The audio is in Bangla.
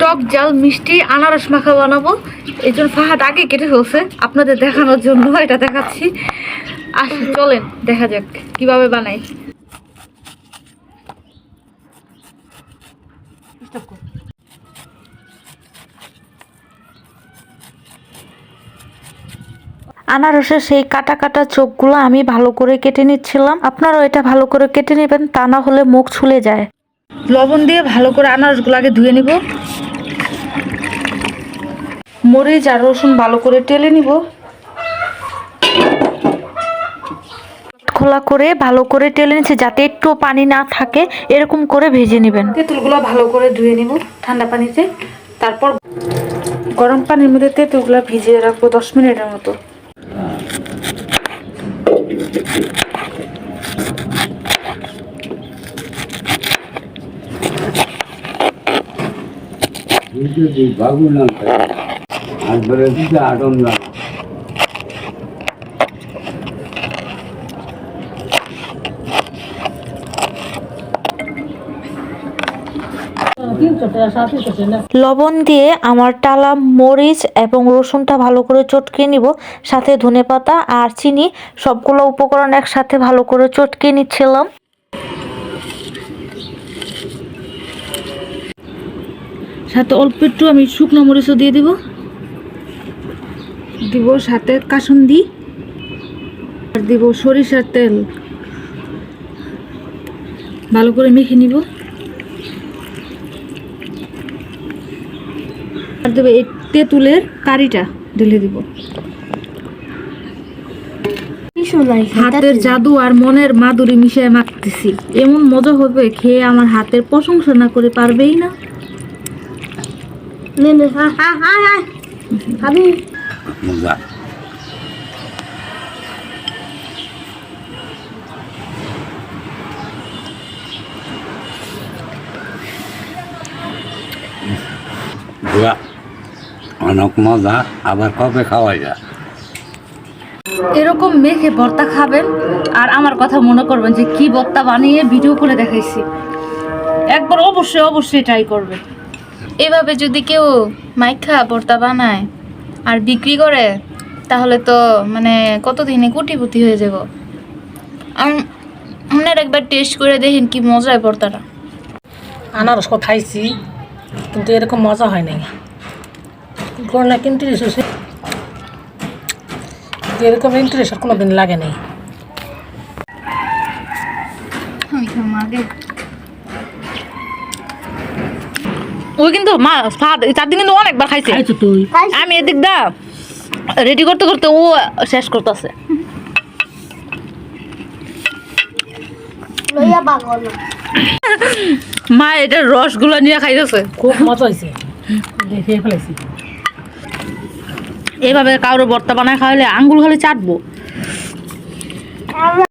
টক জাল মিষ্টি আনারস মাখা বানাবো। এই জন্য ফাহাদ আগে কেটে ফেলছে। আপনাদের দেখানোর জন্য এটা দেখাচ্ছি। আসি চলেন দেখা যাক কীভাবে বানাই। আনারসের সেই কাটা কাটা চোখগুলো আমি ভালো করে কেটে নিচ্ছিলাম। আপনারাও এটা ভালো করে কেটে নেবেন তা না হলে মুখ ছুলে যায়। লবণ দিয়ে ভালো করে আনারসগুলো আগে ধুয়ে নিব। মরিচ আর রসুন ভালো করে টেলে নিব। খোলা করে ভালো করে টেলে নিচ্ছে যাতে একটু পানি না থাকে এরকম করে ভেজে নেবেন। তেঁতুলগুলো ভালো করে ধুয়ে নিব ঠান্ডা পানিতে। তারপর গরম পানির মধ্যে তেঁতুলগুলো ভিজিয়ে রাখব দশ মিনিটের মতো। আর দিতে লবণ দিয়ে আমার টালা, মরিচ এবং রসুনটা ভালো করে চটকে নিব। সাথে ধনেপাতা আর চিনি, সবগুলো উপকরণ একসাথে ভালো করে চটকে নিচ্ছিলাম। সাথে অল্প একটু আমি শুকনো মরিচও দিয়ে দিব। দিব সাথে কাসুন্দি। আর দিব সরিষার তেল। ভালো করে মেখে নিব। আর দেবো এই তেঁতুলের কারিটা ঢেলে দিব। হাতের জাদু আর মনের মাধুরী মিশিয়ে মাখতেছি। এমন মজা হবে খেয়ে আমার হাতের প্রশংসা না করে পারবেই না। নে নে হা হা হা হা। খাবি? মজা। বুয়া অনেক মজা আবার কবে খাওয়া যায়? এরকম মেখে ভর্তা খাবেন আর আমার কথা মনে করবেন যে কি ভর্তা বানিয়ে ভিডিও করে দেখাইছি। একবার অবশ্যই অবশ্যই ট্রাই করবেন। এভাবে যদি কেউ মাইখা ভর্তা বানায় আর বিক্রি করে তাহলে তো মানে কতদিনে কোটিপতি হয়ে যাব? আম- আপনার একবার টেস্ট করে দেখেন কি মজায় ভর্তাটা আনারস খাইছি কিন্তু এরকম মজা হয় নাই। করোনা কিন্তু এরকম ইন্টারেস্ট কোনো দিন লাগে নাই। ওই কিন্তু মা স্বাদ চার দিন কিন্তু অনেকবার খাইছে। আমি এদিক দা রেডি করতে করতে ও শেষ করতেছে। মা এটা রসগুলো নিয়ে খাইতেছে। খুব মজা হয়েছে দেখে ফেলেছি এইভাবে কারও ভর্তা বানায় খাওয়ালে আঙ্গুল খালি চাটবো।